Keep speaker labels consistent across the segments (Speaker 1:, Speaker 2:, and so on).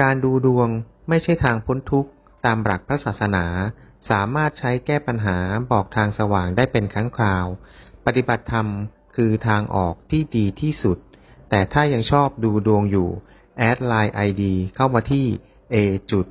Speaker 1: การดูดวงไม่ใช่ทางพ้นทุกข์ตามหลักพระศาสนา สามารถใช้แก้ปัญหาบอกทางสว่างได้เป็นครั้งคราว ปฏิบัติธรรมคือทางออกที่ดีที่สุด แต่ถ้ายังชอบดูดวงอยู่ แอดไลน์ ID เข้ามาที่ a yor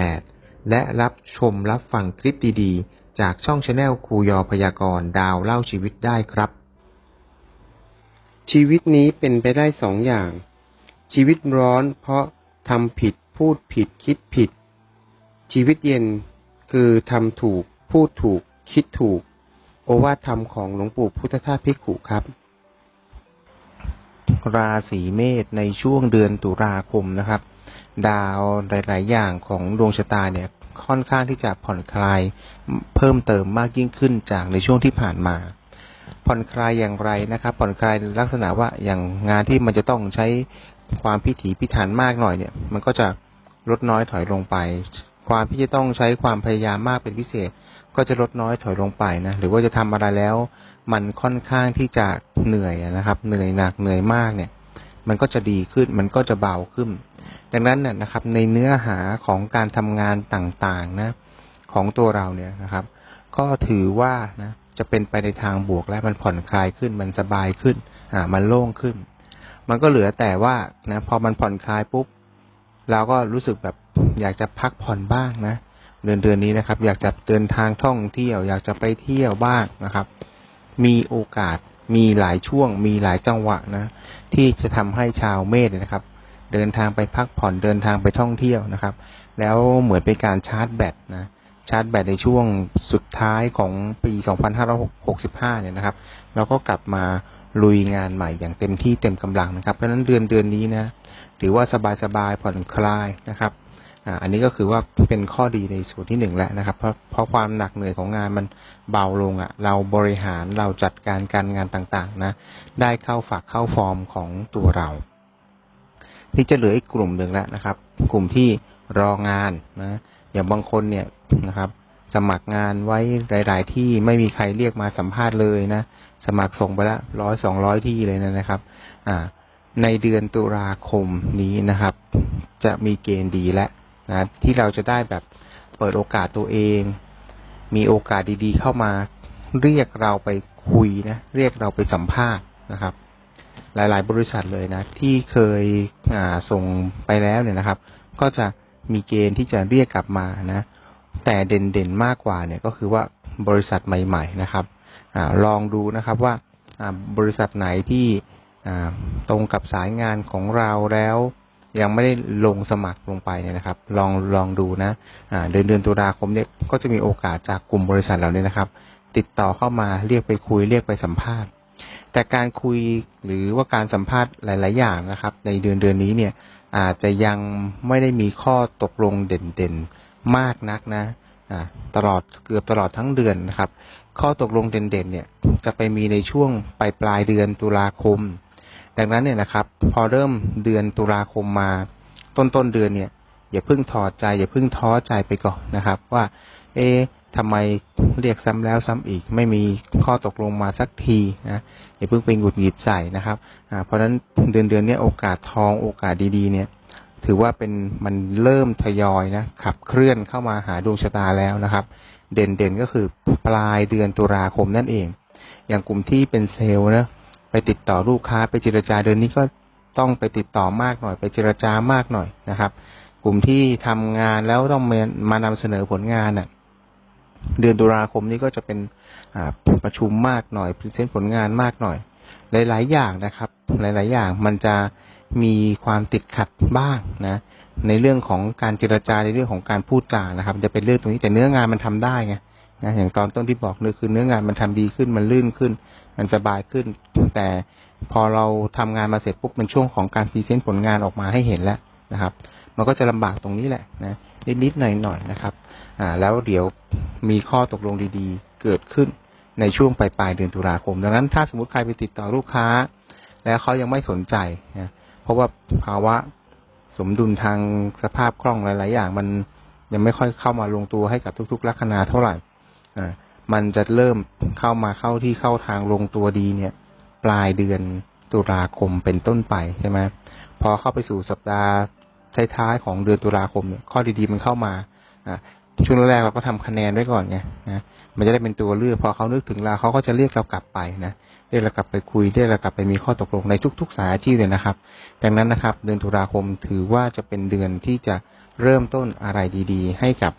Speaker 1: 8และรับชมรับฟังคลิปดีๆ จากช่องชาแนลครูยอพยากรณ์ดาวเล่าชีวิตได้ครับ ชีวิตนี้เป็นไปได้สองอย่าง ชีวิตร้อนเพราะทำผิดพูดผิดคิดผิด ชีวิตเย็นคือทำถูก พูดถูก คิดถูก โอวาทธรรมของหลวงปู่พุทธทาสภิกขุครับ ราศีเมษในช่วงเดือนตุลาคมนะครับ ดาวหลาย ๆ อย่างของดวงชะตาเนี่ยค่อนข้างที่จะผ่อนคลายเพิ่มเติมมากยิ่งขึ้นจากในช่วงที่ผ่านมา ผ่อนคลายอย่างไรนะครับ ผ่อนคลายลักษณะว่าอย่างงานที่มันจะต้องใช้ ความพิถีพิถันมากหน่อยเนี่ย มันก็จะลดน้อยถอยลงไป ความที่จะต้องใช้ความพยายามมากเป็นพิเศษ ก็จะลดน้อยถอยลงไปนะหรือว่าจะทำอะไรแล้ว มันค่อนข้างที่จะเหนื่อยนะครับ เหนื่อยหนักเหนื่อยมากเนี่ย มันก็จะดีขึ้น มันก็จะเบาขึ้น ดังนั้นน่ยนะครับ ในเนื้อหาของการทำงานต่างๆนะ ของตัวเราเนี่ยนะครับ ก็ถือว่านะจะเป็นไปในทางบวกและมันผ่อนคลายขึ้น มันสบายขึ้น อ่า มันโล่งขึ้น มันก็เหลือแต่ว่านะพอมันผ่อนคลายปุ๊บเราก็รู้สึกแบบอยากจะพักผ่อนบ้างนะเดือนเดือนนี้นะครับ อยากจะเดินทางท่องเที่ยว อยากจะไปเที่ยวบ้างนะครับ มีโอกาสมีหลายช่วง มีหลายจังหวะนะ ที่จะทำให้ชาวเมษเนี่ยนะครับ เดินทางไปพักผ่อนเดินทางไปท่องเที่ยวนะครับ แล้วเหมือนเป็นการชาร์จแบตนะชาร์จแบตในช่วงสุดท้ายของปี 2565 เนี่ยนะครับ เราก็กลับมา ลุยงานใหม่อย่างเต็มที่เต็มกำลังนะครับ เพราะฉะนั้นเดือนเดือนนี้นะถือว่าสบายๆผ่อนคลายนะครับอันนี้ก็คือว่าเป็นข้อดีในส่วนที่หนึ่งแล้วนะครับ เพราะเพราะความหนักเหนื่อยของงานมันเบาลงอะ่ะ เราบริหารเราจัดการการงานต่างๆนะ ได้เข้าฝักเข้าฟอร์มของตัวเรา ที่จะเหลืออีกกลุ่มหนึ่งแล้วนะครับ กลุ่มที่รองานนะ อย่างบางคนเนี่ยนะครับ สมัครงานไว้หลาย ๆ ที่ไม่มีใครเรียกมาสัมภาษณ์เลยนะ สมัครส่งไปละร้อยสองร้อยที่เลยนะครับ อ่า ในเดือนตุลาคมนี้นะครับ จะมีเกณฑ์ดีและนะที่เราจะได้แบบเปิดโอกาสตัวเอง มีโอกาสดีๆ เข้ามาเรียกเราไปคุยนะ เรียกเราไปสัมภาษณ์นะครับ หลาย ๆ บริษัทเลยนะ ที่เคยส่งไปแล้วเนี่ยนะครับ ก็จะมีเกณฑ์ที่จะเรียกกลับมานะ แต่เด่นๆมากกว่าเนี่ยก็คือว่าบริษัทใหม่ ๆนะครับอลองดูนะครับว่าบริษัทไหนที่ตรงกับสายงานของเราแล้วยังไม่ได้ลงสมัครลงไปเนี่ยนะครับ ลองลองดูนะเดือนเดือนตุลาคมเนี่ยก็จะมีโอกาสจากกลุ่มบริษัทเหล่านี้นะครับ ติดต่อเข้ามาเรียกไปคุยเรียกไปสัมภาษณ์ แต่การคุยหรือว่าการสัมภาษณ์หลาย ๆ อย่างนะครับ ในเดือนเดือนนี้เนี่ยอาจจะยังไม่ได้มีข้อตกลงเด่นๆ มากนักนะตลอดเกือบตลอดทั้งเดือนนะครับ ข้อตกลงเด่นๆ เนี่ยจะไปมีในช่วงปลายปลายเดือนตุลาคม ดังนั้นเนี่ยนะครับ พอเริ่มเดือนตุลาคมมา ต้นต้นเดือนเนี่ย อย่าเพิ่งถอดใจ อย่าเพิ่งท้อใจไปก่อนนะครับ ว่า เอ๊ะทำไมเรียกซ้ำแล้วซ้ำอีก ไม่มีข้อตกลงมาสักทีนะอย่าเพิ่งไปหงุดหงิดใส่นะครับอ่าเพราะฉะนั้นเดือนเดือนนี้โอกาสทองโอกาสดีๆ เนี่ย ถือว่าเป็นมันเริ่มทยอยนะขับเคลื่อนเข้ามาหาดวงชะตาแล้วนะครับ เด่นๆก็คือปลายเดือนตุลาคมนั่นเอง อย่างกลุ่มที่เป็นเซลล์นะไปติดต่อลูกค้าไปเจรจาเดือนนี้ก็ต้องไปติดต่อมากหน่อย ไปเจรจามากหน่อยนะครับ กลุ่มที่ทำงานแล้วต้องมานำเสนอผลงานน่ะเดือนตุลาคมนี้ก็จะเป็นประชุมมากหน่อยพรีเซนต์ผลงานมากหน่อย หลาย ๆ อย่างนะครับ หลาย ๆ อย่างมันจะ มีความติดขัดบ้างนะ ในเรื่องของการเจรจาในเรื่องของการพูดจานะครับ จะเป็นเรื่องตรงนี้แต่เนื้องานมันทำได้ไงนะอย่างตอนต้นที่บอกเลยคือเนื้องานมันทำดีขึ้นมันลื่นขึ้น มันสบายขึ้น แต่พอเราทำงานมาเสร็จปุ๊บเป็นช่วงของการพรีเซนต์ผลงานออกมาให้เห็นแล้วนะครับ มันก็จะลำบากตรงนี้แหละนะนิดๆหน่อยๆนะครับ อ่า แล้วเดี๋ยวมีข้อตกลงดีๆ เกิดขึ้นในช่วงปลายปลายเดือนตุลาคม ดังนั้นถ้าสมมติใครไปติดต่อลูกค้า แล้วเขายังไม่สนใจนะ เพราะว่าภาวะสมดุลทางสภาพคล่องหลาย ๆ อย่าง มันยังไม่ค่อยเข้ามาลงตัวให้กับทุก ๆ ลัคนาเท่าไหร่อ่ามันจะเริ่มเข้ามาเข้าที่เข้าทางลงตัวดีเนี่ย ปลายเดือนตุลาคมเป็นต้นไปใช่ไหมพอเข้าไปสู่สัปดาห์ท้ายๆของเดือนตุลาคมเนี่ยข้อดีๆมันเข้ามาอ่า ช่วงแรกเราก็ทำคะแนนไว้ก่อนไงนะมันจะได้เป็นตัวเลือกพอเขานึกถึงเราเขาก็จะเรียกเรากลับไปนะเรียกเรากลับไปคุยเรียกเรากลับไปมีข้อตกลงในทุก ๆ สายอาชีพเลยนะครับ ดังนั้นนะครับ เดือนตุลาคมถือว่าจะเป็นเดือนที่จะเริ่มต้นอะไรดี ๆ ให้กับ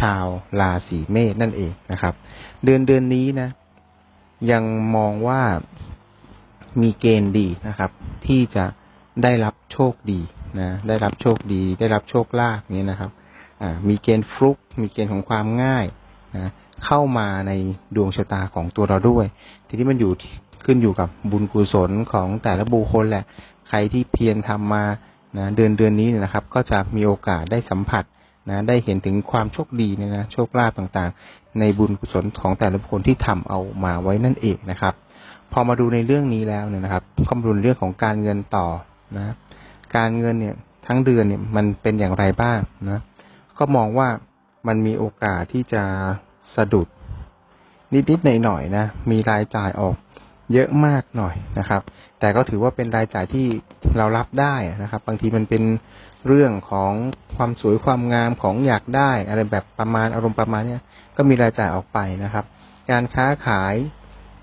Speaker 1: ชาวราศีเมษนั่นเองนะครับ เดือนเดือนนี้นะ ยังมองว่ามีเกณฑ์ดีนะครับ ที่จะได้รับโชคดีนะได้รับโชคดี ได้รับโชคลาภนี้นะครับ มีเกณฑ์ฟลุก มีเกณฑ์ของความง่ายนะเข้ามาในดวงชะตาของตัวเราด้วย ทีนี้มันอยู่ขึ้นอยู่กับบุญกุศลของแต่ละบุคคลแหละ ใครที่เพียรทำมานะเดือนเดือนนี้เนี่ยนะครับ ก็จะมีโอกาสได้สัมผัสนะได้เห็นถึงความโชคดีเนี่ยนะโชคลาภต่างๆ ในบุญกุศลของแต่ละคคลที่ทำเอามาไว้นั่นเองนะครับ พอมาดูในเรื่องนี้แล้วเนี่ยนะครับข้อมูลเรื่องของการเงินต่อนะ การเงินเนี่ยทั้งเดือนเนี่ยมันเป็นอย่างไรบ้างนะ ก็มองว่ามันมีโอกาสที่จะสะดุด นิดๆหน่อยๆนะ มีรายจ่ายออกเยอะมากหน่อยนะครับ แต่ก็ถือว่าเป็นรายจ่ายที่เรารับได้นะครับ บางทีมันเป็นเรื่องของความสวยความงามของอยากได้ อะไรแบบประมาณอารมณ์ประมาณเนี้ยก็มีรายจ่ายออกไปนะครับ การค้าขาย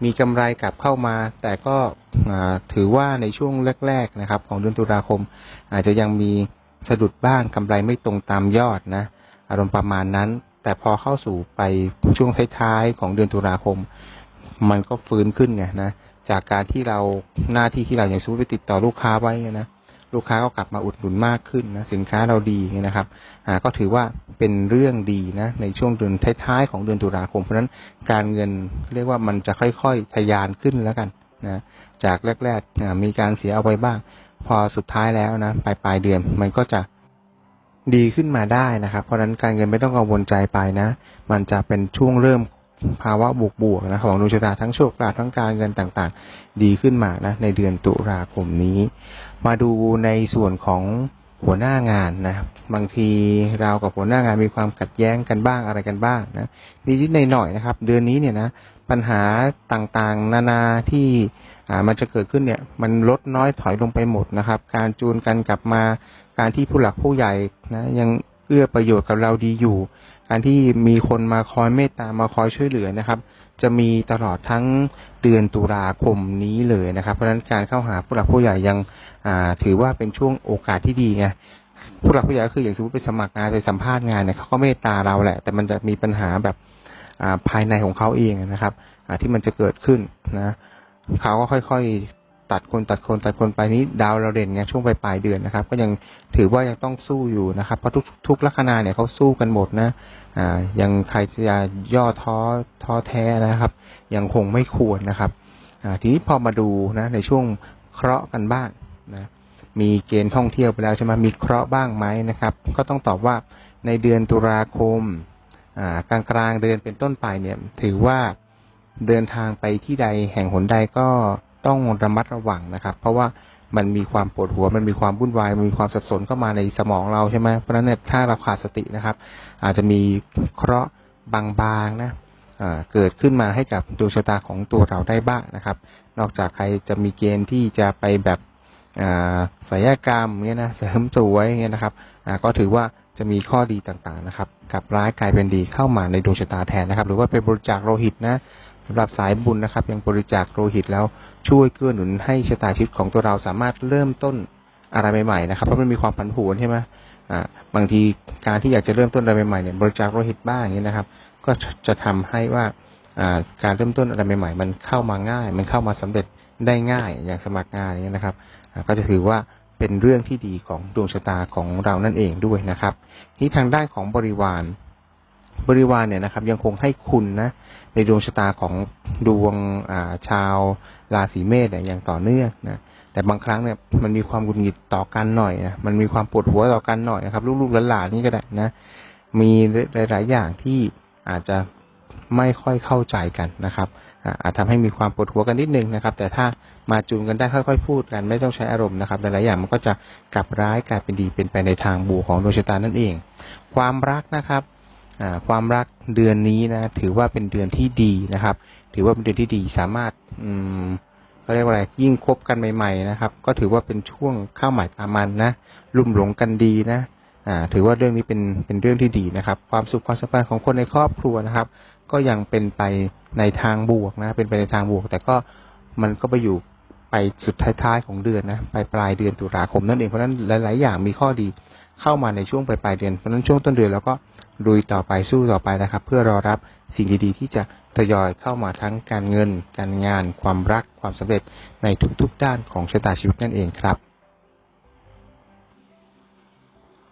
Speaker 1: มีกำไรกลับเข้ามา แต่ก็ถือว่าในช่วงแรก ๆนะครับ ของเดือนตุลาคม อาจจะยังมี สะดุดบ้างกำไรไม่ตรงตามยอดนะ อารมณ์ประมาณนั้น แต่พอเข้าสู่ไปช่วงท้ายๆของเดือนตุลาคม มันก็ฟื้นขึ้นไงนะจากการที่เราหน้าที่ที่เราอย่างสู้ไปติดต่อลูกค้าไว้นะลูกค้าก็กลับมาอุดหนุนมากขึ้นนะสินค้าเราดีนะครับอ่าก็ถือว่าเป็นเรื่องดีนะในช่วงเดือนท้ายๆของเดือนตุลาคม เพราะฉะนั้นการเงินเรียกว่ามันจะค่อยๆทะยานขึ้นแล้วกันนะจากแรกๆมีการเสียเอาไว้บ้าง พอสุดท้ายแล้วนะปลายปลายเดือนมันก็จะดีขึ้นมาได้นะครับ เพราะฉะนั้นการเงินไม่ต้องกังวลใจไปนะ มันจะเป็นช่วงเริ่มภาวะบวกบวกนะของดวงชะตาทั้งโชคลาภทั้งการเงินต่างๆ ดีขึ้นมานะในเดือนตุลาคมนี้ มาดูในส่วนของ หัวหน้างานนะบางทีเรากับหัวหน้างานมีความขัดแย้งกันบ้างอะไรกันบ้างนะมีนิดหน่อยนะครับ เดือนนี้เนี่ยนะปัญหาต่างๆ นานาที่อ่ามันจะเกิดขึ้นเนี่ย มันลดน้อยถอยลงไปหมดนะครับ การจูนกันกลับมาการที่ผู้หลักผู้ใหญ่นะยังเอื้อประโยชน์กับเราดีอยู่ การที่มีคนมาคอยเมตตามาคอยช่วยเหลือนะครับ จะมีตลอดทั้งเดือนตุลาคมนี้เลยนะครับ เพราะฉะนั้นการเข้าหาผู้หลักผู้ใหญ่ยังถือว่าเป็นช่วงโอกาสที่ดีไงผู้หลักผู้ใหญ่ก็คืออย่างสมมติไปสมัครงานไปสัมภาษณ์งานเนี่ยเขาก็เมตตาเราแหละ แต่มันจะมีปัญหาแบบภายในของเขาเองนะครับที่มันจะเกิดขึ้นนะเขาก็ค่อย ตัดคนตัดคนตัดคนไปนี้ดาวเราเด่นไงช่วงปลายปลายเดือนนะครับ ก็ยังถือว่ายังต้องสู้อยู่นะครับ เพราะทุกทุกลัคนาเนี่ยเขาสู้กันหมดนะ อ่ายังใครจะย่อท้อท้อแท้นะครับ ยังคงไม่ควรนะครับอ่าทีนี้พอมาดูนะ ในช่วงเคราะห์กันบ้างนะมีเกณฑ์ท่องเที่ยวไปแล้วใช่ไหมมีเคราะห์บ้างไหมนะครับ ก็ต้องตอบว่าในเดือนตุลาคมกลางกลางเดือนเป็นต้นไปเนี่ย ถือว่าเดินทางไปที่ใดแห่งหนใดก็ ต้องระมัดระวังนะครับ เพราะว่ามันมีความปวดหัว มันมีความวุ่นวายมีความสับสนเข้ามาในสมองเราใช่ไหมเพราะฉะนั้นถ้าเราขาดสตินะครับ อาจจะมีเคราะห์บางๆนะเกิดขึ้นมาให้กับดวงชะตาของตัวเราได้บ้างนะครับ นอกจากใครจะมีเกณฑ์ที่จะไปแบบ ศิลกรรมเงี้ยนะเสริมสวยเงี้ยนะครับก็ถือว่าจะมีข้อดีต่างๆนะครับกับร้ายกลายเป็นดีเข้ามาในดวงชะตาแทนนะครับ หรือว่าไปบริจาคโลหิตนะสำหรับสายบุญนะครับ ยังบริจาคโลหิตแล้วช่วยเกื้อหนุนให้ชะตาชีวิตของตัวเราสามารถเริ่มต้นอะไรใหม่ๆนะครับเพราะมันมีความผันผวนใช่ไหมอ่าบางทีการที่อยากจะเริ่มต้นอะไรใหม่ๆเนี่ยบริจาคโลหิตบ้างอย่างนี้นะครับ ก็จะทำให้ว่าอ่า การเริ่มต้นอะไรใหม่ๆ มันเข้ามาง่าย มันเข้ามาสำเร็จได้ง่ายอย่างสมัครงานอย่างนี้นะครับ ก็จะถือว่าเป็นเรื่องที่ดีของดวงชะตาของเรานั่นเองด้วยนะครับที่ทางด้านของบริวาร บริวารเนี่ยนะครับยังคงให้คุณนะในดวงชะตาของดวงชาวราศีเมษเนี่ยอย่างต่อเนื่องนะแต่บางครั้งเนี่ยมันมีความกุนหงิดต่อกันหน่อยนะมันมีความปวดหัวต่อกันหน่อยนะครับ ลูกๆหลานๆนี่ก็ได้นะ มีหลาย ๆ อย่างที่อาจจะ ไม่ค่อยเข้าใจกันนะครับอาจทำให้มีความปวดหัวกันนิดนึงนะครับ แต่ถ้ามาจูนกันได้ค่อย ๆ พูดกันไม่ต้องใช้อารมณ์นะครับหลายๆอย่างมันก็จะกลับร้ายกลายเป็นดีเป็นไปในทางบวกของดวงชะตานั่นเอง ความรักนะครับความรักเดือนนี้นะถือว่าเป็นเดือนที่ดีนะครับ ถือว่าเป็นเดือนที่ดีสามารถอืมเขาเรียกว่าอะไรยิ่งคบกันใหม่ ๆ นะครับ ก็ถือว่าเป็นช่วงข้าวใหม่ปลามันนะลุ่มหลงกันดีนะอ่าถือว่าเรื่องนี้เป็นเป็นเรื่องที่ดีนะครับ ความสุขความสัมพันธ์ของคนในครอบครัวนะครับ ก็ยังเป็นไปในทางบวกนะ เป็นไปในทางบวก แต่ก็มันก็ไปอยู่ไปสุดท้ายๆของเดือนนะไปปลายเดือนตุลาคมนั่นเองเพราะฉะนั้นหลาย ๆ อย่างมีข้อดีเข้ามาในช่วงปลายปลายเดือนเพราะฉะนั้นช่วงต้นเดือนแล้วก็ลุยต่อไปสู้ต่อไปนะครับ เพื่อรอรับสิ่งดีๆ ที่จะทยอยเข้ามาทั้งการเงิน การงาน ความรักความสำเร็จในทุกๆ ด้านของชะตาชีวิตนั่นเองครับ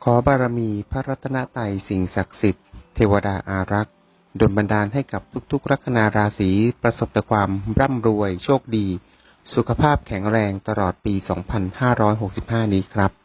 Speaker 1: ขอบารมีพระรัตนตรัยสิ่งศักดิ์สิทธิ์เทวดาอารักษ์ ดลบันดาลให้กับทุกๆ ลัคนาราศีประสบแต่ความร่ำรวยโชคดี สุขภาพแข็งแรงตลอดปี 2565 นี้ครับ